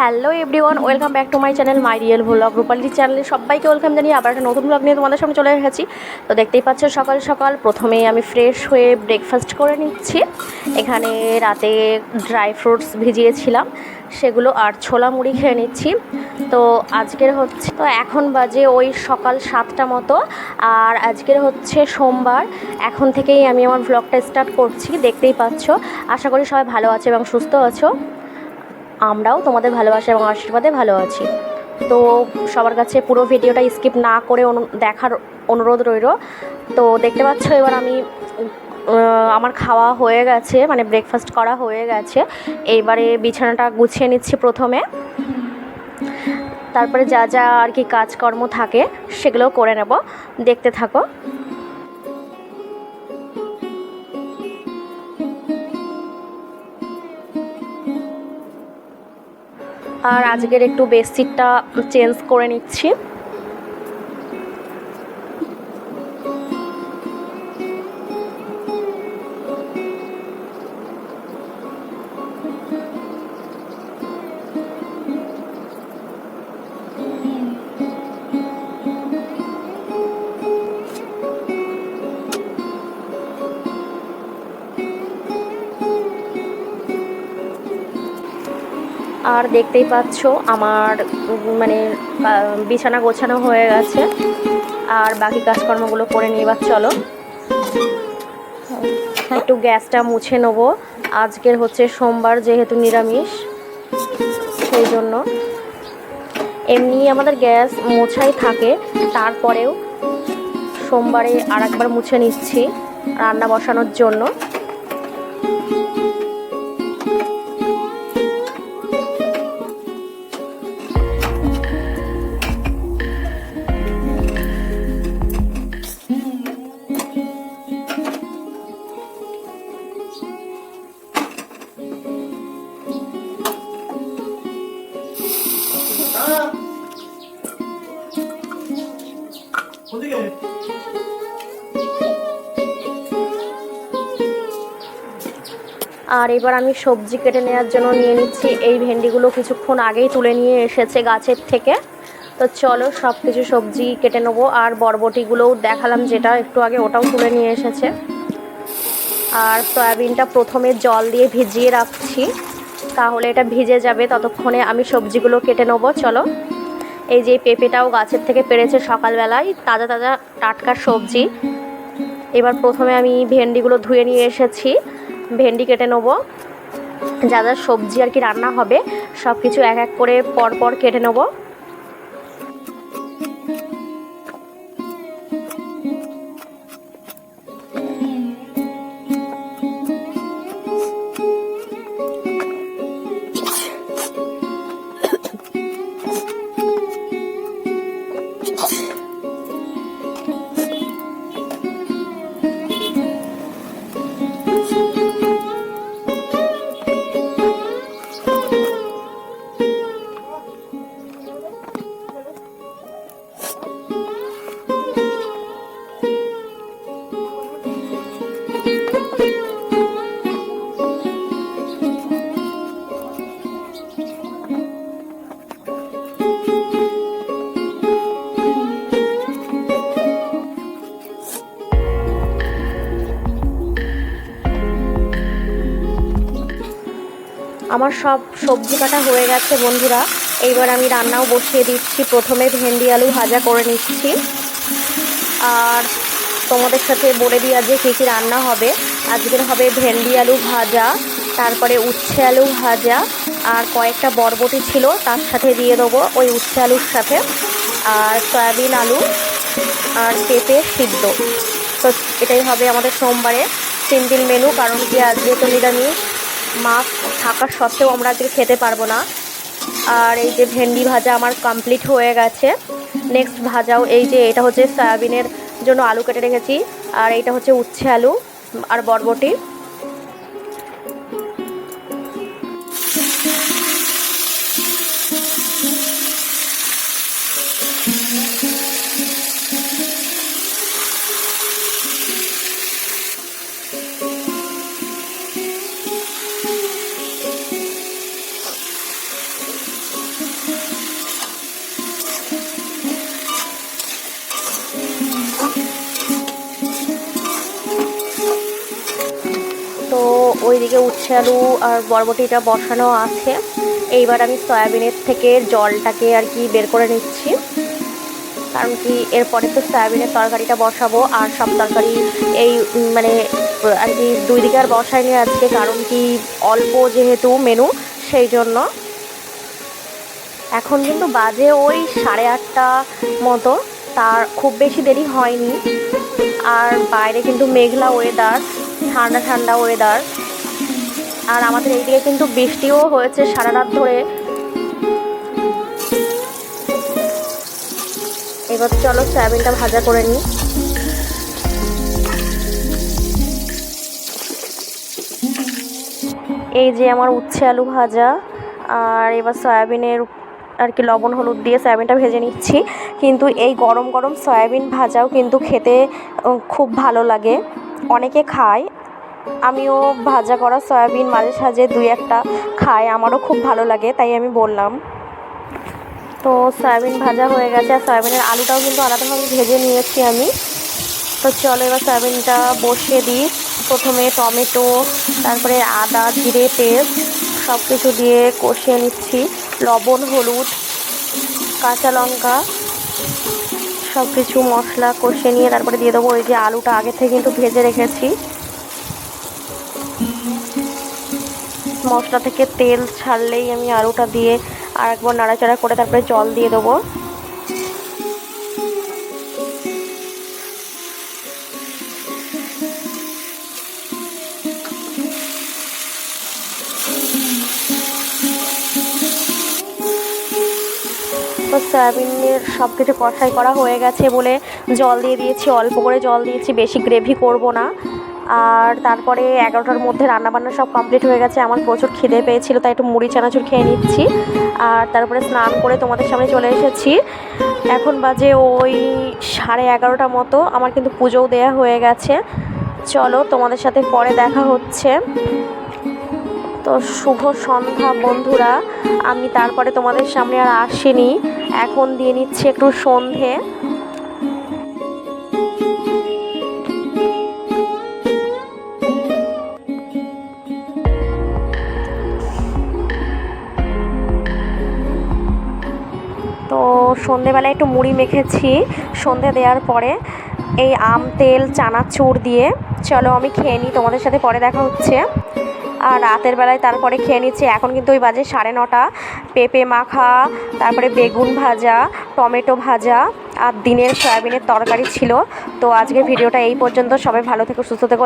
Hello everyone, welcome back to my channel my real vlog Rupali চ্যানেলে সবাইকে welcome জানিয়ে আবার একটা নতুন ব্লগ নিয়ে তোমাদের সামনে চলে এসেছি। তো দেখতেই পাচ্ছ সকাল সকাল প্রথমে আমি ফ্রেশ হয়ে ব্রেকফাস্ট করে নিচ্ছি। এখানে রাতে ড্রাই ফ্রুটস ভিজিয়েছিলাম, সেগুলো আর ছোলা মুড়ি খেয়ে নিচ্ছি। তো আজকের হচ্ছে, তো এখন বাজে ওই সকাল সাতটা মতো, আর আজকের হচ্ছে সোমবার। এখন থেকেই আমি আমার ভ্লগটা স্টার্ট করছি, দেখতেই পাচ্ছ। আশা করি সবাই ভালো আছে এবং সুস্থ আছো। আমরাও তোমাদের ভালোবাসা এবং আশীর্বাদে ভালো আছি। তো সবার কাছে পুরো ভিডিওটা স্কিপ না করে দেখার অনুরোধ রইল। তো দেখতে পাচ্ছ এবার আমি আমার খাওয়া হয়ে গেছে মানে ব্রেকফাস্ট করা হয়ে গেছে। এইবারে বিছানাটা গুছিয়ে নিচ্ছি প্রথমে। তারপরে যা যা আর কি কাজকর্ম থাকে সেগুলো করে নেব। দেখতে থাকো। আর আজকের একটু বেডশিটটা চেঞ্জ করে নিচ্ছি। আর দেখতেই পাচ্ছ। আমার মানে বিছানা গোছানো হয়ে গেছে। আর বাকি কাজকর্মগুলো করে নিয়ে চলো। একটু গ্যাসটা মুছে নেব। আজকের হচ্ছে সোমবার যেহেতু নিরামিষ, সেই জন্য। এমনি আমাদের গ্যাস মোছাই থাকে, তারপরেও সোমবারে আর একবার মুছে নিচ্ছি রান্না বসানোর জন্য। আর এবার আমি সবজি কেটে নেওয়ার জন্য নিয়ে নিচ্ছি। এই ভেন্ডিগুলো কিছুক্ষণ আগেই তুলে নিয়ে এসেছে গাছের থেকে। তো চলো সব কিছু সবজি কেটে নেব। আর বরবটিগুলোও দেখালাম যেটা একটু আগে ওটাও তুলে নিয়ে এসেছে। আর সয়াবিনটা প্রথমে জল দিয়ে ভিজিয়ে রাখছি। তাহলে এটা ভিজে যাবে। ততক্ষণে আমি সবজিগুলো কেটে নেব। চলো। এই যে পেঁপেটাও গাছের থেকে পেরেছে সকালবেলায়, তাজা তাজা টাটকা সবজি। এবার প্রথমে আমি ভেন্ডিগুলো ধুয়ে নিয়ে এসেছি, ভেন্ডি কেটে নেব। যা যা সবজি আর কি রান্না হবে সব কিছু এক এক করে পর পর কেটে নেব। Oh. আমার সব সবজি কাটা হয়ে গেছে, বন্ধুরা। এইবার আমি রান্নাও বসিয়ে দিচ্ছি। প্রথমে ভেন্ডি, আলু ভাজা করে নিচ্ছি। আর তোমাদের সাথে বলে দিই আজকে কী কী রান্না হবে। আজকের হবে ভেন্ডি, আলু ভাজা, তারপরে উচ্ছে আলু ভাজা, আর কয়েকটা বরবটি ছিল, তার সাথে দিয়ে দেবো ওই উচ্ছে আলুর সাথে। আর সয়াবিন আলু, আর পেঁপে সিদ্ধ। তো এটাই হবে আমাদের সোমবারে। সিম্পল মেনু, কারণ কি আজকে তো নিরামিষ। মাছ থাকা সত্ত্বেও আমরা আজকে খেতে পারব না। আর এই যে ভেন্ডি ভাজা আমার কমপ্লিট হয়ে গেছে। নেক্সট ভাজাও এই যে, এটা হচ্ছে সয়াবিনের জন্য আলু কেটে রেখেছি। আর এইটা হচ্ছে উচ্ছে আলু আর বরবটি। ওইদিকে উচ্ছে আলু আর বরবটিটা বসানো আছে। এইবার আমি সয়াবিনের থেকে জলটাকে আর কি বের করে নিচ্ছি। কারণ কি এরপরে তো সয়াবিনের তরকারিটা বসাবো আর সব তরকারি এই মানে আর কি দুই দিকে আর বসাইনি আজকে, কারণ কি অল্প যেহেতু মেনু, সেই জন্য। এখন কিন্তু বাজে ওই সাড়ে আটটা মতো, তার খুব বেশি দেরি হয়নি। আর বাইরে কিন্তু মেঘলা ওয়েদার ঠান্ডা ঠান্ডা ওয়েদার আর আমাদের এইদিকে কিন্তু বৃষ্টিও হয়েছে সারা রাত ধরে। এবার চলো সয়াবিনটা ভাজা করে নিই। এই যে আমার উচ্ছে আলু ভাজা, আর এবার সয়াবিনের আর কি লবণ হলুদ দিয়ে সয়াবিনটা ভেজে নিচ্ছি। কিন্তু এই গরম গরম সয়াবিন ভাজাও কিন্তু খেতে খুব ভালো লাগে। অনেকে খায় আমিও ভাজা করা সয়াবিন, মাঝে সাঝে দুই একটা খাই, আমারও খুব ভালো লাগে, তাই আমি বললাম। তো সয়াবিন ভাজা হয়ে গেছে, আর সয়াবিনের আলুটাও কিন্তু আলাদাভাবে ভেজে নিয়েছি আমি। তো চলো এবার সয়াবিনটা বসিয়ে দিই। প্রথমে টমেটো, তারপরে আদা, জিরে, পেস্ট সব কিছু দিয়ে কষিয়ে নিচ্ছি। লবণ, হলুদ, কাঁচা লঙ্কা সব কিছু মশলা কষিয়ে নিয়ে তারপরে দিয়ে দেবো ওই যে আলুটা আগে থেকে কিন্তু ভেজে রেখেছি। মশলা থেকে তেল ছাড়লেই আমি আলুটা দিয়ে আর একবার নাড়াচাড়া করে তারপরে জল দিয়ে দেবো। তো সয়াবিনের সব কিছু কষাই করা হয়ে গেছে বলে জল দিয়ে দিয়েছি, অল্প করে জল দিয়েছি, বেশি গ্রেভি করব না। আর তারপরে এগারোটার মধ্যে রান্নাবান্না সব কমপ্লিট হয়ে গেছে। আমার প্রচুর খিদে পেয়েছিল, তাই একটু মুড়ি, চানাচুর খেয়ে নিচ্ছি। আর তারপরে স্নান করে তোমাদের সামনে চলে এসেছি। এখন বাজে ওই সাড়ে এগারোটা মতো। আমার কিন্তু পুজোও দেয়া হয়ে গেছে। চলো তোমাদের সাথে পরে দেখা হচ্ছে। তো শুভ সন্ধ্যা বন্ধুরা। আমি তারপরে তোমাদের সামনে আর আসিনি। এখন দিয়ে নিচ্ছি একটু সন্ধে। সন্ধেবেলায় একটু মুড়ি মেখেছি। সন্ধে দেওয়ার পরে এই আম, তেল, চানাচুর দিয়ে চলো আমি খেয়ে নিই, তোমাদের সাথে পরে দেখা হচ্ছে। আর রাতের বেলায় তারপরে খেয়ে নিচ্ছি, এখন কিন্তু ওই বাজে সাড়ে নটা। পেঁপে মাখা, তারপরে বেগুন ভাজা, টমেটো ভাজা আর দিনের সয়াবিনের তরকারি ছিল। তো আজকে ভিডিওটা এই পর্যন্ত, সবাই ভালো থেকো, সুস্থ থেকো